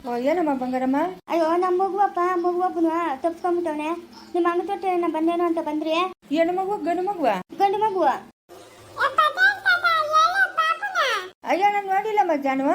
ಓ ಏನಮ್ಮ ಬಂಗಾರಮ್ಮ. ಅಯ್ಯೋ ನಮ್ಮ ಮಗುವಪ್ಪ ಮಗುವಪ್ಪನು ತಪ್ಸ್ಕೊಂಡ್ಬಿಟ್ಟವನೆ ನಿಮ್ಮ ಅಂಗ ತೊಟ್ಟೆ ನಾ ಬಂದೇನೋ ಅಂತ ಬಂದ್ರಿ? ಏನು ಮಗು ಗಂಡು ಮಗುವ? ಗಂಡು ಮಗುವ. ಅಯ್ಯೋ ನಾನು ನೋಡಿಲ್ಲಮ್ಮ ಜಾನು.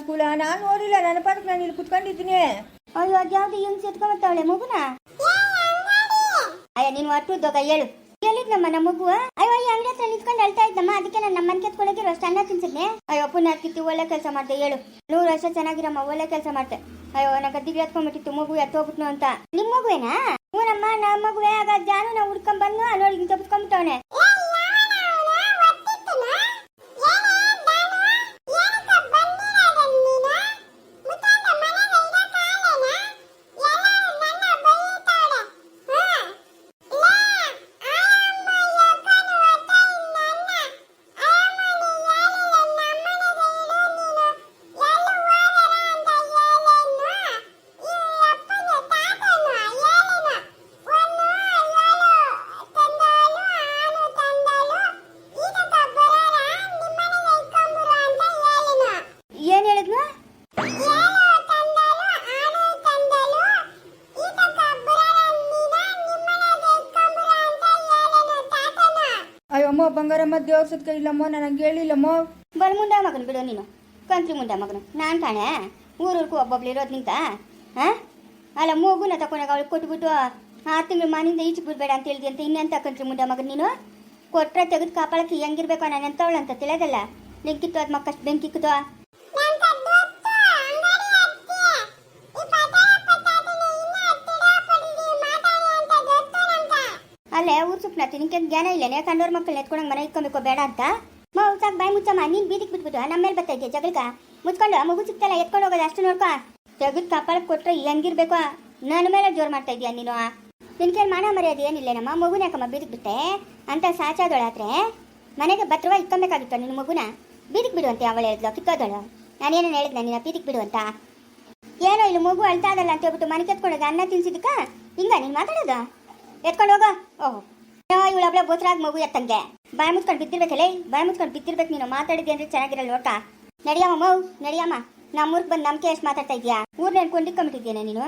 ಸ್ಕೂಲ ನಾನು ನೋಡಿಲ್ಲ ನನ್ನ ಪಾಠಕ್ಕೆ ನಾನು ಇಲ್ಲಿ ಕುತ್ಕೊಂಡಿದ್ದೀನಿ. ಅಯ್ಯೋ ಅದ್ಯಾವ್ದು ಹೆಂಗ್ ಎತ್ಕೊಂಬತ್ತವಳೆ ಮಗುನ? ಅಯ್ಯ, ನೀನು ಅಟ್ಟು ದೊಗ ಹೇಳು. ಕೇಳಿದ್ನಮ್ಮ ನಮ್ಮ ಮಗು ಅಯ್ಯೋ ಈ ಅಂಗಡಿ ಹತ್ರ ನಿಂತ್ಕೊಂಡು ಅಳ್ತಾ ಇದ್ದಮ್ಮ, ಅದಕ್ಕೆ ನಾನು ನಮ್ಮ ಮನೆ ಕೆತ್ಕೊಳಕ್ಕೆ ಅಷ್ಟು ಅನ್ನ ತಿನ್ಸಿದ್ನೆ. ಅಯ್ಯೋ, ಪುನಃ ಕಿತ್ತು ಒಳ್ಳೆ ಕೆಲಸ ಮಾಡ್ದೆ, ಹೇಳು. ನೂರು ವರ್ಷ ಚೆನ್ನಾಗಿರಮ್ಮ, ಒಳ್ಳೆ ಕೆಲಸ ಮಾಡ್ತೆ ಅಯ್ಯೋ ನಾ ಗದ್ದಿಗೆ ಎತ್ಕೊಂಡ್ಬಿಟ್ಟಿತ್ತು ಮಗು ಎತ್ತೋಗ್ಬಿಟ್ನು ಅಂತ. ನಿಮ್ಮ ಮಗುವೇನಾ? ಹ್ಞೂ ನಮ್ಮ ಮಗುವೆ, ಆಗ ಜಾನು ನಾವು ಹುಡ್ಕೊಂಡ್ ಬಂದು ನೋಡಿ ಹಿಂಗ್ ತಪ್ಪಿಸ್ಕೊಂಡ್ಬಿಟ್ಟವನೆ ಅಮ್ಮ ಬಂಗಾರಮ್ಮ ದೇವ್ರ ಸತ್ಕ ಇಲ್ಲಮ್ಮ, ನನಗೆ ಹೇಳಿಲ್ಲಮ್ಮ ಬರ್ ಮುಂದೆ ಮಗನ್ ಬಿಡು ನೀನು. ಕಂತ್ರಿ ಮುಂದೆ ಮಗನು. ನಾನು ಕಾಣೆ? ಊರೂರ್ಗೂ ಒಬ್ಬೊಬ್ಳು ಇರೋದು ನಿಂತ? ಹಾ? ಅಲ್ಲ, ಮೂಗುನ ತಕೊಂಡಾಗ ಅವಳು ಕೊಟ್ಬಿಟ್ಟು ಆರು ತಿಂಗಳು ಮನೆಯಿಂದ ಈಚೆ ಬಿಡಬೇಡ ಅಂತ ಹೇಳಿದೆ ಅಂತ ಇನ್ನೆಂತ ಕಂತ್ರಿ ಮುಂದೆ ಮಗನ ನೀನು? ಕೊಟ್ರೆ ತೆಗೆದು ಕಾಪಾಳಕ್ಕೆ ಹೆಂಗಿರ್ಬೇಕು ನಾನು ಎಂಥವಳು ಅಂತ ತಿಳಿಯೋದಲ್ಲ? ಬೆಂಕಿತ್ತು ಅದ್ ಮಕ್ಕಷ್ಟು ಬೆಂಕಿಕ್ಕದು ಅಲ್ಲೇ ಊರ್ ಜ್ಞಾನ ಇಲ್ಲ ಇಲ್ಲೇನೆ? ಕಂಡೋರ್ ಮಕ್ಕಳನ್ನ ಎತ್ಕೊಂಡಂಗ್ ಮನೆ ಇಟ್ಕೊಬೇಕು ಬೇಡ ಅಂತ? ಮಾ ಸಾಕ್ ಬಾಯಿ ಮುಚ್ಚಮ್ಮ, ನೀನ್ ಬೀದಿಗೆ ಬಿಟ್ಬಿಟ್ಟು ನಮ್ಮ ಮೇಲೆ ಬರ್ತಾ ಇದೆಯಾ ಜಗಳಕ? ಮುಚ್ಕೊಂಡು ಮಗು ಸಿಕ್ತಲ್ಲ, ಎತ್ಕೊಂಡು ಹೋಗೋದು ಅಷ್ಟು ನೋಡ್ಕೊ. ಜಗದ್ ಕಪಾಳಕ್ಕೆ ಕೊಟ್ರೆ ಹೆಂಗಿರ್ಬೇಕು? ನನ್ನ ಮೇಲೆ ಜೋರ್ ಮಾಡ್ತಾ ಇದೀಯ ನೀನು? ನಿನ್ ಕೇಳಿ ಮಾನ ಮರ್ಯಾದೆ ಏನಿಲ್ಲ ನಮ್ಮ ಮಗುನ ಯಾಕಮ್ಮ ಬೀದಿಗೆ ಬಿಟ್ಟೆ ಅಂತ ಸಾಚಾದೊಳಾದ್ರೆ ಮನೆಗೆ ಭದ್ರವ ಇಟ್ಕೊಬೇಕಾಗಿತ್ತು ನಿನ್ನ ಮಗುನ? ಬೀದಿಗೆ ಬಿಡುವಂತೆ ಅವಳು ಹೇಳಿದ್ಲು, ಕಿತ್ತೋದಳು. ನಾನೇನೇನು ಹೇಳಿದ್ನ ನಿನ್ನ ಬೀದಿಗೆ ಬಿಡು ಅಂತ? ಏನೋ ಇಲ್ಲಿ ಮಗು ಅಳ್ತಾ ಇದಲ್ಲ ಅಂತ ಹೇಳ್ಬಿಟ್ಟು ಮನೆಗೆ ಕೆತ್ಕೊಂಡೋಗ ಅನ್ನ ತಿನ್ಸಿದಕ್ಕ ಹಿಂಗ ನೀನ್ ಮಾತಾಡೋದು? ಎತ್ಕೊಂಡು ಹೋಗೋ. ಓಹ್. ಇವಳು ಒಬ್ಳೆ ಬೋಸರಾಗ ಮಗು ಎತ್ತಂಗೆ ಬಾಯಿ ಮುಚ್ಕೊಂಡು ಬಿದ್ದಿರ್ಬೇಕಲ್ಲೇ ಬಾಯ್ ಮುಚ್ಕೊಂಡು ಬಿದ್ದಿರ್ಬೇಕು ನೀನು. ಮಾತಾಡಿದ್ದೆ ಅಂದ್ರೆ ಚೆನ್ನಾಗಿರಲ್ಲ ನೋಡ್ಕ. ನಡಿಯಮ್ಮ ಮೌ, ನಡಿಯಮ್ಮ. ನಮ್ಮೂರ್ಗೆ ಬಂದು ನಮ್ಗೆ ಎಷ್ಟು ಮಾತಾಡ್ತಾ ಇದೀಯಾ? ಊರ್ ನೆನ್ಕೊಂಡಿಕ್ಕೊಂಬಿಟ್ಟಿದ್ಯೇನೆ ನೀನು?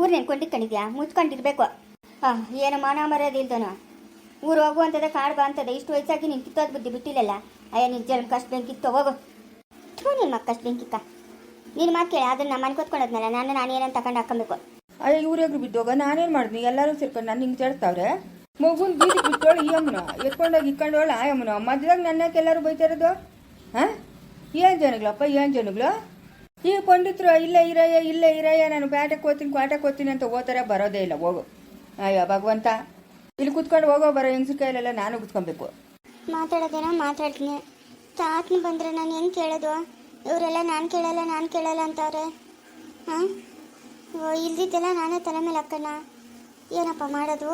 ಊರ್ ನೆನ್ಕೊಂಡಿಕೊಂಡಿದ್ಯಾ ಮುಚ್ಕೊಂಡಿರ್ಬೇಕು ಆ, ಏನು ಮಾನ ಮರ್ಯಾದೆ ಇಲ್ದನು? ಊರು ಹೋಗು ಕಾಡ್ ಬಾ ಅಂತದ, ಇಷ್ಟು ವಯಸ್ಸಾಗಿ ನೀನು ಕಿತ್ತೋದ್ ಬುದ್ಧಿ ಬಿಟ್ಟಿಲ್ಲಲ್ಲ? ಅಯ್ಯ, ನಿನ್ ಜನ್ಮ ಕಷ್ಟ ಬೆಂಕಿ ಹೋಗು ಥೂ, ನಿನ್ ಮಕ್ಕಷ್ಟು ಬೆಂಕಿಕ್ಕ. ನೀನು ಮಾತು ಕೇಳಿ, ಅದನ್ನ ಮನೆ ಕೊತ್ಕೊಂಡದ್ಮೇಲೆ ನಾನು ನಾನು ಏನಂತ ತಗೊಂಡು ಹಾಕೊಬೇಕು ಅಯ್ಯ ಇವ್ರಿಗೆ ಬಿದ್ದೋಗ? ನಾನೇನು ಮಾಡಿದ್ನಿ? ಎಲ್ಲರೂ ಸೇರ್ಕೊಂಡು ನಾನು ಹಿಂಗೆ ചേർತಾವ್ರೆ ಮಗುನ್ ಬೀದಿ ಬಿಟ್ಟೋಳು ಈ ಅಮ್ಮನ. ಎತ್ಕೊಂಡೋಗಿ ಇಕ್ಕೊಂಡೋಳು ಆ ಅಮ್ಮನ. ಮಧ್ಯದಾಗ ನನ್ನಕ್ಕೆ ಎಲ್ಲರೂ ಬೈತಾರದು ಹಾಂ? ಏನು ಜನಗಳಪ್ಪ ಏನು ಜನಗಳು ಈ ಪಂಡಿತರು, ಇಲ್ಲೇ ಇರಯ್ಯ, ಇಲ್ಲ ಇರಯ್ಯ, ನಾನು ಬ್ಯಾಟಕ್ಕೆ ಓದ್ತೀನಿ ಕ್ವಾಟಕ್ಕೆ ಓದ್ತೀನಿ ಅಂತ ಓದ್ತಾರೆ, ಬರೋದೇ ಇಲ್ಲ, ಹೋಗು. ಅಯ್ಯೋ, ಭಗವಂತ. ಇಲ್ಲಿ ಕುತ್ಕೊಂಡು ಹೋಗೋ, ಬರೋ ಹೆಂಗಸ್ರ ಕೈಲೆಲ್ಲ ನಾನು ಕುತ್ಕೊಬೇಕು. ಮಾತಾಡೋದೇನೋ ಮಾತಾಡ್ತೀನಿ. ತಾತನ ಬಂದರೆ ನಾನು ಹೆಂಗೆ ಕೇಳೋದು? ಇವರೆಲ್ಲ ನಾನು ಕೇಳಲ್ಲ ನಾನು ಕೇಳಲ್ಲ ಅಂತಾರೆ ಹಾಂ? ಇಲ್ದಿದ್ದೆಲ್ಲ ನಾನೇ ತಲೆ ಮೇಲೆ ಅಕ್ಕಣ್ಣ ಏನಪ್ಪ ಮಾಡೋದು?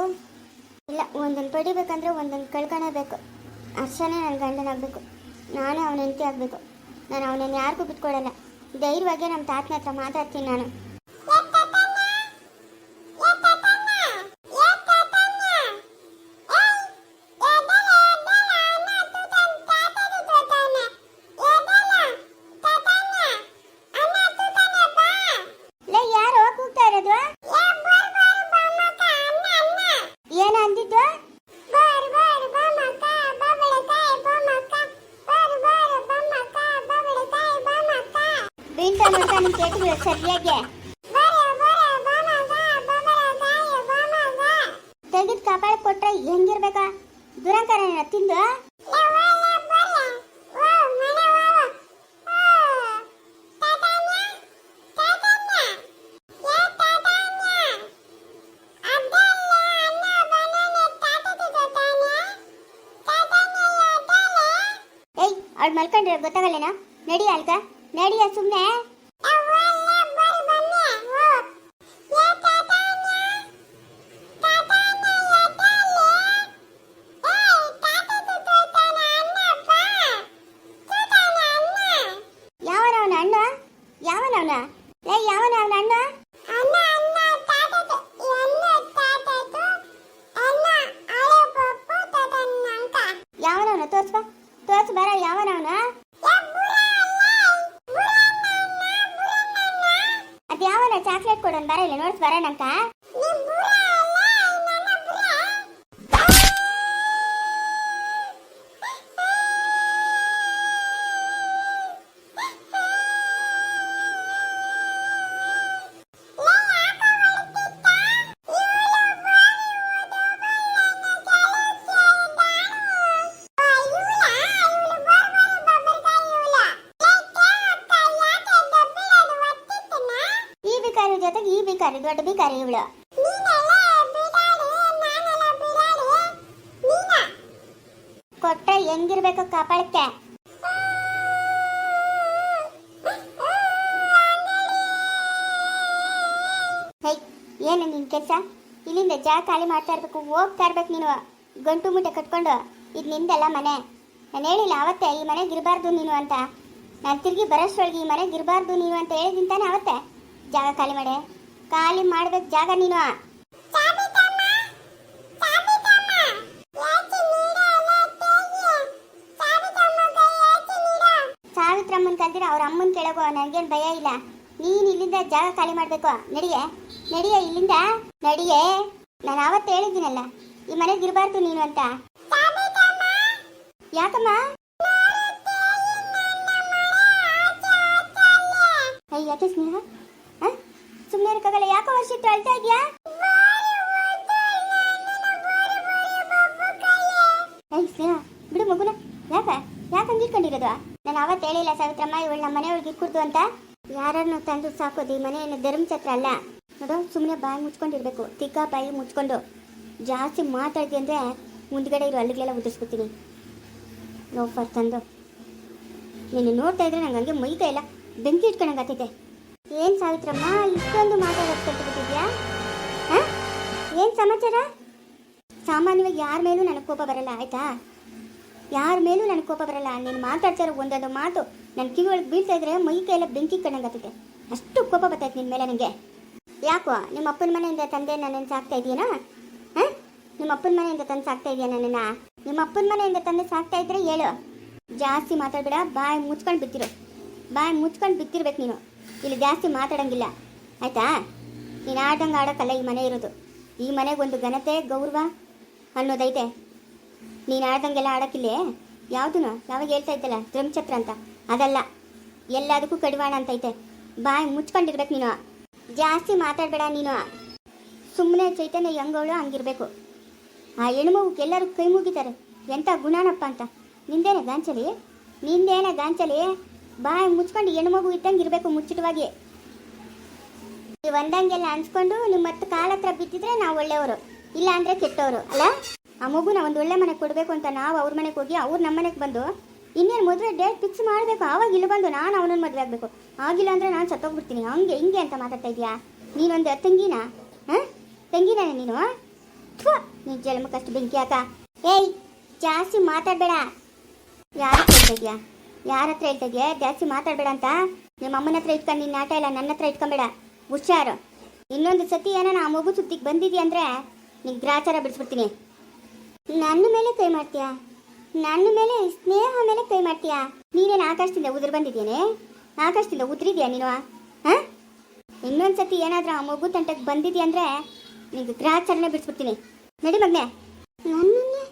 ಇಲ್ಲ, ಒಂದೊಂದು ಪಡಿಬೇಕಂದ್ರೆ ಒಂದೊಂದು ಕಳ್ಕೊಳ್ಳೇಬೇಕು ಅರ್ಶನೇ ನನ್ನ ಗಂಡನಾಗಬೇಕು ನಾನೇ ಅವನ ಹೆಂಡತಿ ಆಗಬೇಕು. ನಾನು ಅವನನ್ನು ಯಾರಿಗೂ ಬಿಟ್ಕೊಡಲ್ಲ. ಧೈರ್ಯವಾಗಿ ನಮ್ಮ ತಾತನ ಹತ್ರ ಮಾತಾಡ್ತೀನಿ ನಾನು ಲೇ ಯಾರು ಕೂಗ್ತಾ ಇರೋದು ಏನು ಅಂದಿದ್ದು ಬಿಂಟ ನೋಡ್ತಾ ಕೇಟಿಗಳು ಸರಿಯಾಗಿ ತೆಗೆದ್ ಕಪಾಳ ಕೊಟ್ರೆ ಹೆಂಗಿರ್ಬೇಕಾ? ದುರಂಕಾರ ತಿಂದು? ಅವ್ಳು ಮಲ್ಕೊಂಡ್ರೆ ಗೊತ್ತಾಗಲ್ಲೇನೋ? ನಡಿ ಅಲ್ಕ. ನಡಿಯ ಸುಮ್ಮನೆ ಅವನ ಲೇ ಯಾವನ ಅವನ ಅಣ್ಣ? ಅಣ್ಣ ಅಣ್ಣ ತಾತದು ಅಣ್ಣ ತಾತದು ಅಣ್ಣ ಹಳೆ ಪಪ್ಪು ತಾತನ್ನ ಅಂಕ ಯಾವನವನ? ತೋರ್ಸ್ಬ. ತೋರ್ಸ್ ಬರ ಯಾವನ ಚಾಕ್ಲೇಟ್ ಕೊಡೋನ್ ಬರ ಇಲ್ಲ? ನೋಡ್ಸ್ ಬರ ನಂಕ ದೊಡ್ಡ ಬಿಕಾರಿ ಇವಳು. ಕೊಟ್ರೆ ಹೆಂಗಿರ್ಬೇಕು ಕಪಾಳಕ್ಕೆ ಹೈ, ಏನು ನಿನ್ ಕೆಲಸ? ಇಲ್ಲಿಂದ ಜಾಗ ಖಾಲಿ ಮಾಡ್ತಾ ಇರ್ಬೇಕು, ಹೋಗ್ತಾ ಇರ್ಬೇಕು ನೀನು. ಗಂಟು ಮುಟ್ಟೆ ಕಟ್ಕೊಂಡು, ಇದು ನಿಂದಲ್ಲ ಮನೆ. ನಾನು ಹೇಳಿಲ್ಲ, ಅವತ್ತೆ ಈ ಮನೆಗೆ ಇರಬಾರ್ದು ನೀನು ಅಂತ. ನಾನು ತಿರುಗಿ ಬರೋಷ್ಟ್ರೊಳಗೆ ಈ ಮನೆಗೆ ಇರಬಾರ್ದು ನೀನು ಅಂತ ಹೇಳಿದ್ದೀನಿ ತಾನೆ ಅವತ್ತೆ. ಜಾಗ ಖಾಲಿ ಮಾಡೆ. ಖಾಲಿ ಮಾಡ್ಬೇಕು ಜಾಗ ನೀನು. ಸಾವಿತ್ರಮ್ಮನ್ ಕಲ್ತಿರ ಅವ್ರ ಅಮ್ಮನ್ ಕೇಳಬ ನನಗೇನು ಭಯ ಇಲ್ಲ. ನೀನ್ ಇಲ್ಲಿಂದ ಜಾಗ ಖಾಲಿ ಮಾಡ್ಬೇಕು. ನಡಿಗೆ ನಡಿಯ ಇಲ್ಲಿಂದ? ನಡಿಯೇ. ನಾನು ಅವತ್ತು ಹೇಳಿದ್ದೀನಲ್ಲ, ಈ ಮನೆಗೆ ಇರಬಾರ್ದು ನೀನು ಅಂತ. ಯಾಕಮ್ಮ? ಯಾಕೆ ಸ್ನೇಹ? ಸುಮ್ಮನೆ ಇರಕ್ಕಾಗಲ್ಲ ಯಾಕೋ ವರ್ಷಿಟ್ಟು ಅಳ್ತಾ ಇದೆಯಾ? ಸ್ನೇಹ, ಬಿಡು ಮಗುನ. ಯಾಕ? ಯಾಕೆ ಹಂಗೆ ಇಟ್ಕೊಂಡಿರೋದು? ನಾನು ಅವತ್ತು ಹೇಳಿಲ್ಲ ಸಾವಿತ್ರಮ್ಮ, ಇವಳು ನಮ್ಮ ಮನೆಯೊಳಗೆ ಇಟ್ಕೊಡ್ತು ಅಂತ. ಯಾರನ್ನು ತಂದು ಸಾಕೋದು ಈ ಮನೆಯನ್ನು ಧರ್ಮಛತ್ರ ಅಲ್ಲ. ನೋಡು ಸುಮ್ಮನೆ ಬಾಯಿ ಮುಚ್ಕೊಂಡಿರ್ಬೇಕು. ತಿಕ್ಕ ಬಾಯಿ ಮುಚ್ಕೊಂಡು. ಜಾಸ್ತಿ ಮಾತಾಡ್ತಿ ಅಂದರೆ ಮುಂದ್ಗಡೆ ಇರೋ ಅಲ್ಲಿಗೆಲ್ಲ ನೋ ಫರ್ ತಂದು. ನೀನು ನೋಡ್ತಾ ಇದ್ರೆ ನಂಗೆ ಹಂಗೆ ಮೈ ಇಲ್ಲ. ಬೆಂಕಿ ಇಟ್ಕೊಂಡಂಗೆ ಆಗ್ತೈತೆ ಏನು ಸಾವಿತ್ರಮ್ಮ? ಇಷ್ಟೊಂದು ಮಾತಾಡೋದು ಕಲ್ತ್ಬಿಟ್ಟಿದ್ಯಾ ಹಾಂ? ಏನು ಸಮಾಚಾರ? ಸಾಮಾನ್ಯವಾಗಿ ಯಾರ ಮೇಲೂ ನನಗೆ ಕೋಪ ಬರಲ್ಲ, ಆಯ್ತಾ? ಯಾರ ಮೇಲೂ ನನಗೆ ಕೋಪ ಬರಲ್ಲ. ನೀನು ಮಾತಾಡ್ತಾ ಇರೋ ಒಂದೊಂದು ಮಾತು ನನ್ನ ಕಿವಿಗಳಿಗೆ ಬೀಳ್ತಾ ಇದ್ರೆ ಮೈ ಕೈಯೆಲ್ಲ ಬೆಂಕಿ ಕಣ್ಣಂಗಾಗ್ತೈತೆ ಅಷ್ಟು ಕೋಪ ಬರ್ತೈತೆ ನಿನ್ನ ಮೇಲೆ ನನಗೆ ಯಾಕೋ, ನಿಮ್ಮ ಅಪ್ಪನ ಮನೆಯಿಂದ ತಂದೆ ನನ್ನನ್ನು ಸಾಕ್ತಾ ಇದೆಯೇನಾ? ಹಾಂ? ನಿಮ್ಮ ಅಪ್ಪನ ಮನೆಯಿಂದ ತಂದು ಸಾಕ್ತಾ ಇದೆಯಾ ನನ್ನನ್ನು? ನಿಮ್ಮ ಅಪ್ಪನ ಮನೆಯಿಂದ ತಂದು ಸಾಕ್ತಾ ಇದ್ರೆ ಹೇಳು. ಜಾಸ್ತಿ ಮಾತಾಡ್ಬೇಡ, ಬಾಯಿ ಮುಚ್ಕೊಂಡು ಬಿತ್ತಿರು. ಬಾಯಿ ಮುಚ್ಕೊಂಡು ಬಿತ್ತಿರ್ಬೇಕು ನೀನು. ಇಲ್ಲಿ ಜಾಸ್ತಿ ಮಾತಾಡಂಗಿಲ್ಲ. ಆಯ್ತಾ? ನೀನು ಆಟಂಗೆ ಆಡೋಕ್ಕಲ್ಲ ಈ ಮನೆ ಇರೋದು. ಈ ಮನೆಗೊಂದು ಘನತೆ, ಗೌರವ ಅನ್ನೋದೈತೆ. ನೀನು ಆಡ್ದಂಗೆಲ್ಲ ಆಡೋಕ್ಕಿಲ್ಲೇ? ಯಾವುದೂ ಯಾವಾಗ ಹೇಳ್ತಾ ಇದ್ದಲ್ಲ ಧ್ರಂಚಕ್ರ ಅಂತ. ಅದಲ್ಲ. ಎಲ್ಲದಕ್ಕೂ ಕಡಿವಾಣ ಅಂತೈತೆ. ಬಾಯಿ ಮುಚ್ಕೊಂಡಿರ್ಬೇಕು ನೀನು. ಜಾಸ್ತಿ ಮಾತಾಡಬೇಡ ನೀನು. ಸುಮ್ಮನೆ ಚೈತನ್ಯ ಹೆಂಗವಳು ಹಂಗಿರ್ಬೇಕು. ಆ ಹೆಣ್ಮಗುಗೆ ಎಲ್ಲರೂ ಕೈ ಮುಗಿತಾರೆ. ಎಂಥ ಗುಣನಪ್ಪ ಅಂತ. ನಿಂದೇನೆ ಗಾಂಚಲಿ? ನಿಂದೇನೆ ಗಾಂಚಲಿ? ಬಾಯಿ ಮುಚ್ಕೊಂಡು ಹೆಣ್ಣು ಹೆಣ್ಮಗು ಇದ್ದಂಗೆ ಇರಬೇಕು ಮುಚ್ಚಿಟವಾಗಿ. ನೀವು ಒಂದಂಗೆಲ್ಲ ಅನ್ಸ್ಕೊಂಡು ನಿಮ್ಮ ಮತ್ತೆ ಕಾಲ ಹತ್ರ ಬಿದ್ದಿದ್ರೆ ನಾವು ಒಳ್ಳೆಯವರು, ಇಲ್ಲ ಅಂದ್ರೆ ಕೆಟ್ಟವರು, ಅಲ್ಲ? ಆ ಮಗುನ ಒಂದು ಒಳ್ಳೆ ಮನೆಗೆ ಕೊಡಬೇಕು ಅಂತ ನಾವು ಅವ್ರ ಮನೆಗೆ ಹೋಗಿ ಅವ್ರು ನಮ್ಮ ಮನೆಗೆ ಬಂದು ಇನ್ನೇನು ಮದುವೆ ಡೇಟ್ ಫಿಕ್ಸ್ ಮಾಡಬೇಕು? ಆವಾಗ ಇಲ್ಲಿ ಬಂದು ನಾನು ಅವನನ್ನ ಮದುವೆ ಆಗಬೇಕು. ಆಗಿಲ್ಲ ಅಂದ್ರೆ ನಾನು ಸತ್ತೋಗ್ಬಿಡ್ತೀನಿ. ಹಂಗೆ ಹಿಂಗೆ ಅಂತ ಮಾತಾಡ್ತಾ ಇದೀಯಾ? ನೀನೊಂದು ತಂಗಿನ? ಹಾಂ? ತಂಗಿನ ನೀನು? ಥು, ನೀನು ಜನ್ಮಕ್ಕಷ್ಟು ಬೆಂಕಿ ಹಾಕ. ಏಯ್, ಜಾಸ್ತಿ ಮಾತಾಡಬೇಡ. ಯಾರು ಕೇಳ್ತಾ ಇದೆಯಾ? ಯಾರ ಹತ್ರ ಹೇಳ್ತಾ ಜಾಸ್ತಿ ಮಾತಾಡಬೇಡ ಅಂತ. ನಿಮ್ಮ ಅಮ್ಮನ ಹತ್ರ ಇಟ್ಕೊಂಡು ನಿನ್ನ ಆಟ ಇಲ್ಲ ನನ್ನ ಹತ್ರ ಇಟ್ಕೊಂಬೇಡ. ಹುಷಾರು. ಇನ್ನೊಂದು ಸತಿ ಏನೋ ಆ ಮಗು ಸುದ್ದಿಗೆ ಬಂದಿದ್ಯಾ ಅಂದರೆ ನಿನ್ ಗ್ರಾಚಾರ ಬಿಡಿಸ್ಬಿಡ್ತೀನಿ. ನನ್ನ ಮೇಲೆ ಕೈ ಮಾಡ್ತೀಯಾ? ನನ್ನ ಮೇಲೆ, ಸ್ನೇಹ ಮೇಲೆ ಕೈ ಮಾಡ್ತೀಯಾ? ನೀನೇನು ಆಕಾಶದಿಂದ ಉದುರು ಬಂದಿದ್ಯೇನೆ? ಆಕಾಶದಿಂದ ಉದುರಿದ್ಯಾ ನೀನು? ಹಾಂ? ಇನ್ನೊಂದು ಸತಿ ಏನಾದರೂ ಆ ಮಗು ತಂಟಕ್ಕೆ ಬಂದಿದ್ಯಾ ಅಂದರೆ ನಿಂಗೆ ಗ್ರಾಚಾರನೇ ಬಿಡಿಸ್ಬಿಡ್ತೀನಿ. ನಡಿ ಮಗ್ನೆ. ನನ್ನನ್ನೇ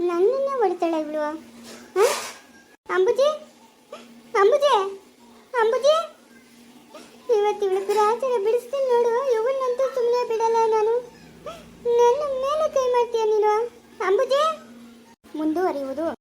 ನನ್ನನ್ನೇ ಹೊಡಿತಾಳೆ ಇವಳು. ಹಾಂ? ಅಂಬುಜಿ? ಅಂಬುಜಿ? ಅಂಬುಜಿ? ಇವತ್ತು ಇವಳು ದುರಾಚಾರ ಬಿಡಿಸ್ತೀನಿ ನೋಡು. ಇವನ್ನಂತೂ ಸುಮ್ಮನೆ ಬಿಡಲ್ಲ ನಾನು. ನನ್ನ ಮೇಲೆ ಕೈ ಮಾಡ್ತೀಯ ನೀನು? ಅಂಬುಜಿ? ಮುಂದುವರಿಯುವುದು.